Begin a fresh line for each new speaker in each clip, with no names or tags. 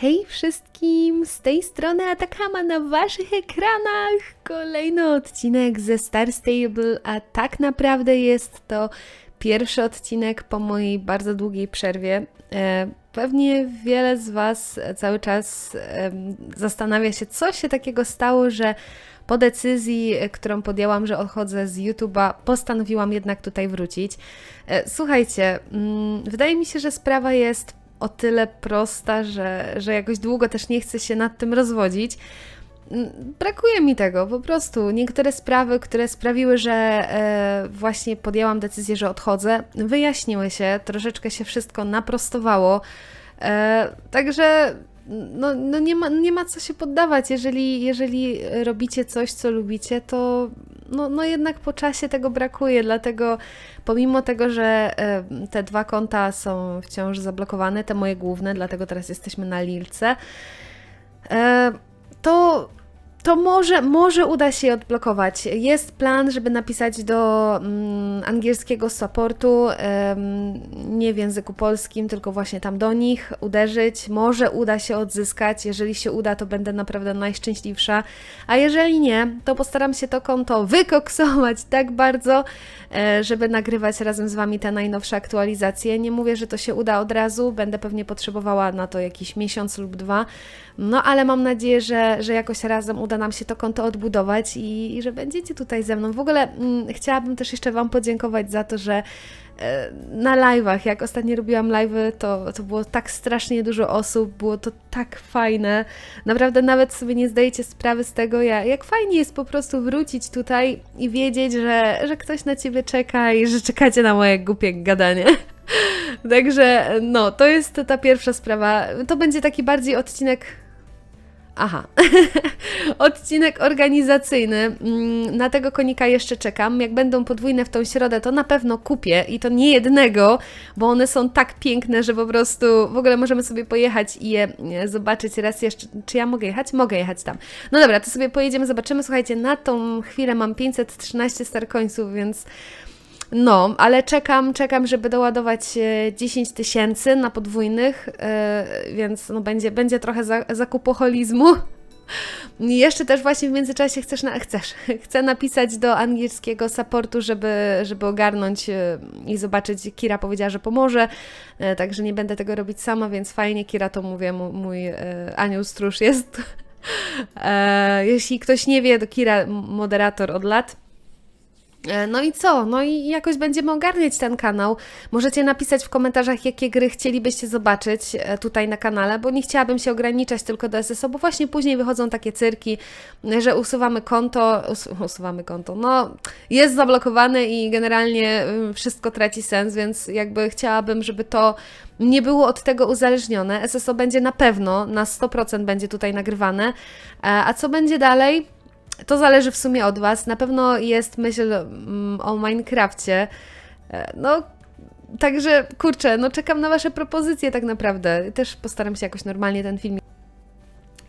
Hej wszystkim, z tej strony Atakama na waszych ekranach. Kolejny odcinek ze Star Stable, a tak naprawdę jest to pierwszy odcinek po mojej bardzo długiej przerwie. E, Pewnie wiele z was cały czas zastanawia się, co się takiego stało, że po decyzji, e, którą podjęłam, że odchodzę z YouTube'a, postanowiłam jednak tutaj wrócić. E, Słuchajcie, mm, wydaje mi się, że sprawa jest o tyle prosta, że, że jakoś długo też nie chcę się nad tym rozwodzić. Mm, Brakuje mi tego, po prostu. Niektóre sprawy, które sprawiły, że e, właśnie podjęłam decyzję, że odchodzę, wyjaśniły się, troszeczkę się wszystko naprostowało. E, także no, no nie, ma, nie ma co się poddawać. Jeżeli, jeżeli robicie coś, co lubicie, to no, no jednak po czasie tego brakuje. Dlatego, pomimo tego, że te dwa konta są wciąż zablokowane, te moje główne, dlatego teraz jesteśmy na Lilce, to to może, może uda się je odblokować. Jest plan, żeby napisać do mm, angielskiego supportu, em, nie w języku polskim, tylko właśnie tam do nich, uderzyć. Może uda się odzyskać. Jeżeli się uda, to będę naprawdę najszczęśliwsza. A jeżeli nie, to postaram się to konto wykoksować tak bardzo, e, żeby nagrywać razem z Wami te najnowsze aktualizacje. Nie mówię, że to się uda od razu, będę pewnie potrzebowała na to jakiś miesiąc lub dwa. No ale mam nadzieję, że, że jakoś razem uda nam się to konto odbudować i, i że będziecie tutaj ze mną. W ogóle mm, chciałabym też jeszcze Wam podziękować za to, że e, na live'ach, jak ostatnio robiłam live'y, to, to było tak strasznie dużo osób, było to tak fajne. Naprawdę nawet sobie nie zdajecie sprawy z tego, jak, jak fajnie jest po prostu wrócić tutaj i wiedzieć, że, że ktoś na Ciebie czeka i że czekacie na moje głupie gadanie. Także no, to jest ta pierwsza sprawa. To będzie taki bardziej odcinek Aha. Odcinek organizacyjny. Mm, Na tego konika jeszcze czekam. Jak będą podwójne w tą środę, to na pewno kupię i to nie jednego, bo one są tak piękne, że po prostu w ogóle możemy sobie pojechać i je zobaczyć raz jeszcze. Czy ja mogę jechać? Mogę jechać tam. No dobra, to sobie pojedziemy, zobaczymy. Słuchajcie, na tą chwilę mam 513 starkońców, więc no, ale czekam, czekam, żeby doładować e, 10 tysięcy na podwójnych, e, więc no będzie, będzie trochę za, zakupoholizmu. Jeszcze też właśnie w międzyczasie chcesz na, chcesz, chcę napisać do angielskiego supportu, żeby, żeby ogarnąć e, i zobaczyć. Kira powiedziała, że pomoże, e, także nie będę tego robić sama, więc fajnie. Kira to mówię, mój e, anioł stróż jest. E, jeśli ktoś nie wie, to Kira moderator od lat. E, No i co? No i jakoś będziemy ogarniać ten kanał. Możecie napisać w komentarzach, jakie gry chcielibyście zobaczyć e, tutaj na kanale, bo nie chciałabym się ograniczać tylko do SSO, bo właśnie później wychodzą takie cyrki, że usuwamy konto, us usuwamy konto, no jest zablokowane i generalnie y, wszystko traci sens, więc jakby chciałabym, żeby to nie było od tego uzależnione. SSO będzie na pewno, na 100% będzie tutaj nagrywane. E, A co będzie dalej? To zależy w sumie od Was. Na pewno jest myśl mm, o Minecrafcie. E, No, także kurczę, no czekam na Wasze propozycje tak naprawdę. Też postaram się jakoś normalnie ten film.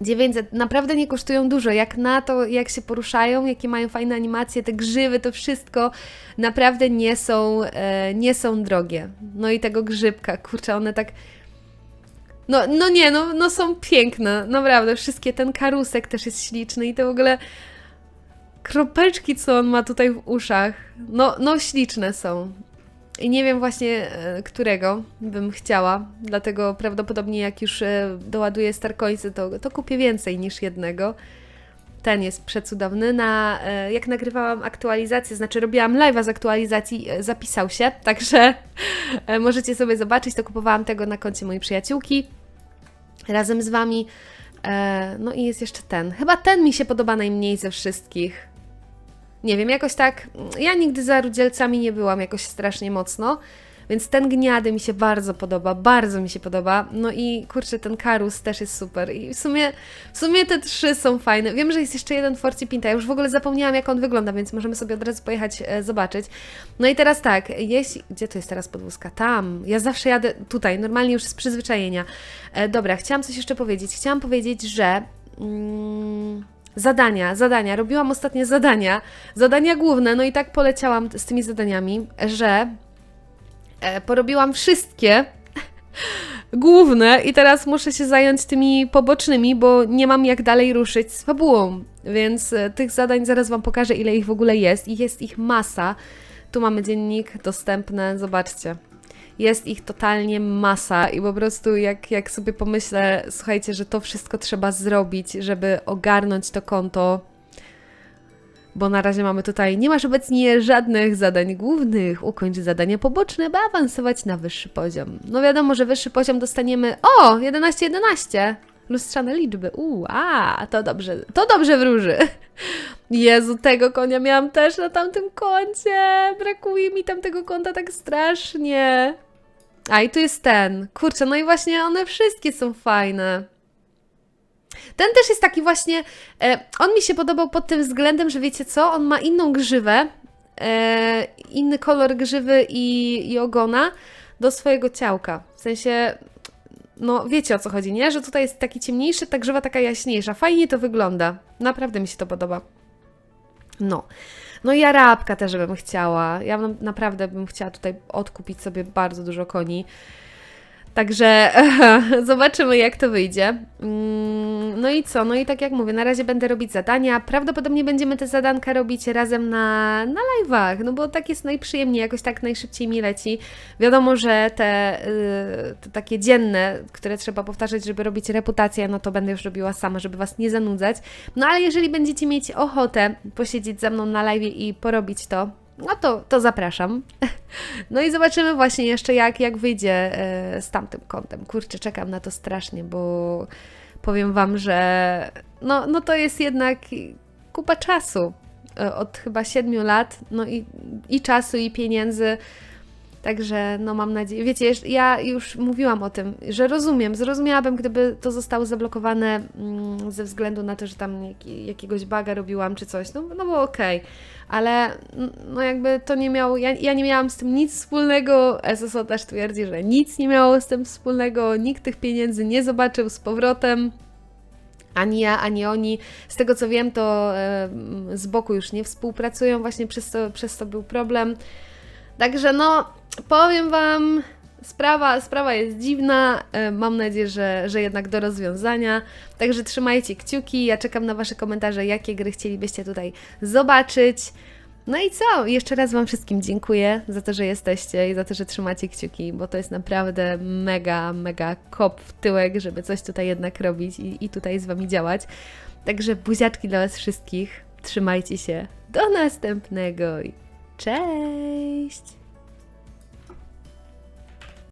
900 naprawdę nie kosztują dużo. Jak na to, jak się poruszają, jakie mają fajne animacje, te grzywy, to wszystko naprawdę nie są, e, nie są drogie. No i tego grzybka, kurczę, one tak. No, no nie, no, no są piękne, naprawdę. Wszystkie, ten karusek też jest śliczny i to w ogóle kropeczki, co on ma tutaj w uszach, no, no śliczne są. I nie wiem właśnie, e, którego bym chciała, dlatego prawdopodobnie jak już e, doładuję Starcoinsy, to, to kupię więcej niż jednego. Ten jest przecudowny. Na, e, jak nagrywałam aktualizację, znaczy robiłam live'a z aktualizacji, zapisał się, także możecie sobie zobaczyć, to kupowałam tego na koncie mojej przyjaciółki razem z Wami. No i jest jeszcze ten. Chyba ten mi się podoba najmniej ze wszystkich. Nie wiem, jakoś tak. Ja nigdy za rudzielcami nie byłam jakoś strasznie mocno, więc ten gniady mi się bardzo podoba, bardzo mi się podoba. No i kurczę, ten karus też jest super. I w sumie, w sumie te trzy są fajne. Wiem, że jest jeszcze jeden Forci Pinta. Ja już w ogóle zapomniałam, jak on wygląda, więc możemy sobie od razu pojechać e, zobaczyć. No i teraz tak, jeśli. Gdzie to jest teraz podwózka? Tam. Ja zawsze jadę tutaj, normalnie już z przyzwyczajenia. E, dobra, chciałam coś jeszcze powiedzieć. Chciałam powiedzieć, że. Mm, Zadania, zadania. Robiłam ostatnie zadania, zadania główne, no i tak poleciałam z tymi zadaniami, że e, porobiłam wszystkie główne i teraz muszę się zająć tymi pobocznymi, bo nie mam jak dalej ruszyć z fabułą. Więc e, tych zadań zaraz Wam pokażę, ile ich w ogóle jest. I jest ich masa. Tu mamy dziennik dostępny, zobaczcie. Jest ich totalnie masa i po prostu jak, jak sobie pomyślę, słuchajcie, że to wszystko trzeba zrobić, żeby ogarnąć to konto, bo na razie mamy tutaj, nie masz obecnie żadnych zadań głównych, ukończ zadania poboczne, by awansować na wyższy poziom. No wiadomo, że wyższy poziom dostaniemy, o, 11-11, lustrzane liczby, uuu, a, to dobrze, to dobrze wróży. Jezu, tego konia miałam też na tamtym koncie, brakuje mi tamtego konta tak strasznie. A i tu jest ten, kurczę, no i właśnie one wszystkie są fajne. Ten też jest taki właśnie. E, on mi się podobał pod tym względem, że wiecie co? On ma inną grzywę, e, inny kolor grzywy i, i ogona do swojego ciałka. W sensie, no wiecie o co chodzi, nie? Że tutaj jest taki ciemniejszy, ta grzywa taka jaśniejsza. Fajnie to wygląda. Naprawdę mi się to podoba. No. No i arabka też bym chciała. Ja naprawdę bym chciała tutaj odkupić sobie bardzo dużo koni. Także zobaczymy, jak to wyjdzie. Mm, No i co? No i tak jak mówię, na razie będę robić zadania. Prawdopodobnie będziemy te zadanka robić razem na, na live'ach, no bo tak jest najprzyjemniej, jakoś tak najszybciej mi leci. Wiadomo, że te, y, te takie dzienne, które trzeba powtarzać, żeby robić reputację, no to będę już robiła sama, żeby Was nie zanudzać. No ale jeżeli będziecie mieć ochotę posiedzieć ze mną na live i porobić to, no to, to zapraszam. No i zobaczymy właśnie jeszcze jak, jak wyjdzie e, z tamtym kątem. Kurczę, czekam na to strasznie, bo powiem Wam, że no, no to jest jednak kupa czasu. E, Od chyba 7 lat, no i, i czasu, i pieniędzy. Także no mam nadzieję, wiecie, ja już mówiłam o tym, że rozumiem, zrozumiałabym, gdyby to zostało zablokowane mm, ze względu na to, że tam jaki, jakiegoś baga robiłam czy coś, no, no było okej, ale mm, no jakby to nie miało, ja, ja nie miałam z tym nic wspólnego, SSO też twierdzi, że nic nie miało z tym wspólnego, nikt tych pieniędzy nie zobaczył z powrotem, ani ja, ani oni. Z tego co wiem, to z boku już nie współpracują, właśnie przez to, przez to był problem. Także no, powiem Wam, sprawa, sprawa jest dziwna. E, Mam nadzieję, że, że jednak do rozwiązania. Także trzymajcie kciuki. Ja czekam na Wasze komentarze, jakie gry chcielibyście tutaj zobaczyć. No i co? Jeszcze raz Wam wszystkim dziękuję za to, że jesteście i za to, że trzymacie kciuki, bo to jest naprawdę mega, mega kop w tyłek, żeby coś tutaj jednak robić i, i tutaj z Wami działać. Także buziaczki dla Was wszystkich. Trzymajcie się. Do następnego i cześć!